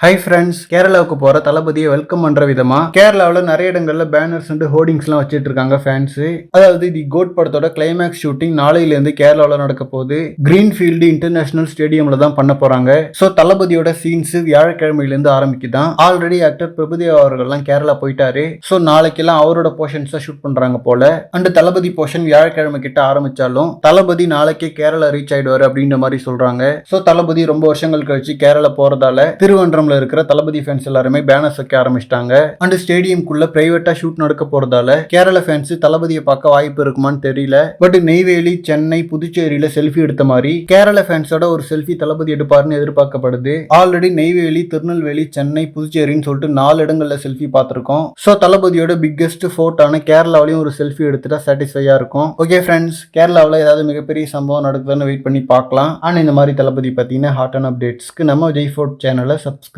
Hi friends கேரளாவுக்கு போகிற தளபதியை வெல்கம் பண்ணுற விதமாக கேரளாவில் நிறைய இடங்களில் பேனர்ஸ் அண்ட் ஹோர்டிங்ஸ்லாம் வச்சுட்டு இருக்காங்க ஃபேன்ஸு அதாவது தி கோட் படத்தோட கிளைமேக்ஸ் ஷூட்டிங் நாளையிலேருந்து கேரளாவில் நடக்க போகுது. கிரீன்ஃபீல்டு இன்டர்நேஷனல் ஸ்டேடியமில் தான் பண்ண போகிறாங்க ஸோ தளபதியோட சீன்ஸ் வியாழக்கிழமையிலேருந்து ஆரம்பிக்குதான். ஆல்ரெடி ஆக்டர் பிரபுதேவா அவர்கள்லாம் கேரளா போயிட்டாரு. ஸோ நாளைக்கெல்லாம் அவரோட போர்ஷன்ஸை ஷூட் பண்ணுறாங்க போல. அண்ட் தளபதி போர்ஷன் வியாழக்கிழமை கிட்ட ஆரம்பித்தாலும் தளபதி நாளைக்கே கேரளா ரீச் ஆகிடுவார் அப்படின்ற மாதிரி சொல்கிறாங்க ஸோ தளபதி ரொம்ப வருஷங்கள் கழிச்சு கேரளா போகிறதால திருவன்றம் திருவன்றம்ல இருக்கிற தளபதி ஃபேன்ஸ் எல்லாருமே பேனர்ஸ் வைக்க ஆரம்பிச்சிட்டாங்க. அண்ட் ஸ்டேடியம்குள்ள பிரைவேட்டா ஷூட் நடக்க போறதால கேரளா ஃபேன்ஸ் தளபதியை பார்க்க வாய்ப்பு இருக்குமான்னு தெரியல. பட் நெய்வேலி சென்னை புதுச்சேரியில செல்ஃபி எடுத்த மாதிரி கேரளா ஃபேன்ஸோட ஒரு செல்ஃபி தளபதி எடுப்பாருன்னு எதிர்பார்க்கப்படுது. ஆல்ரெடி நெய்வேலி திருநெல்வேலி சென்னை புதுச்சேரின்னு சொல்லிட்டு நாலு இடங்கள்ல செல்ஃபி பார்த்துருக்கோம். ஸோ தளபதியோட பிக்கெஸ்ட் ஃபோர்ட்டான கேரளாவிலையும் ஒரு செல்ஃபி எடுத்துட்டா சாட்டிஸ்ஃபையா இருக்கும். ஓகே ஃப்ரெண்ட்ஸ் கேரளாவில் ஏதாவது மிகப்பெரிய சம்பவம் நடக்குதுன்னு வெயிட் பண்ணி பார்க்கலாம். ஆனால் இந்த மாதிரி தளபதி பார்த்தீங்கன்னா ஹாட் அண்ட் அப்டேட்ஸ்க்கு நம்ம ஜெய் ஃபோர்ட் சேனலை சப்ஸ்கிரைப்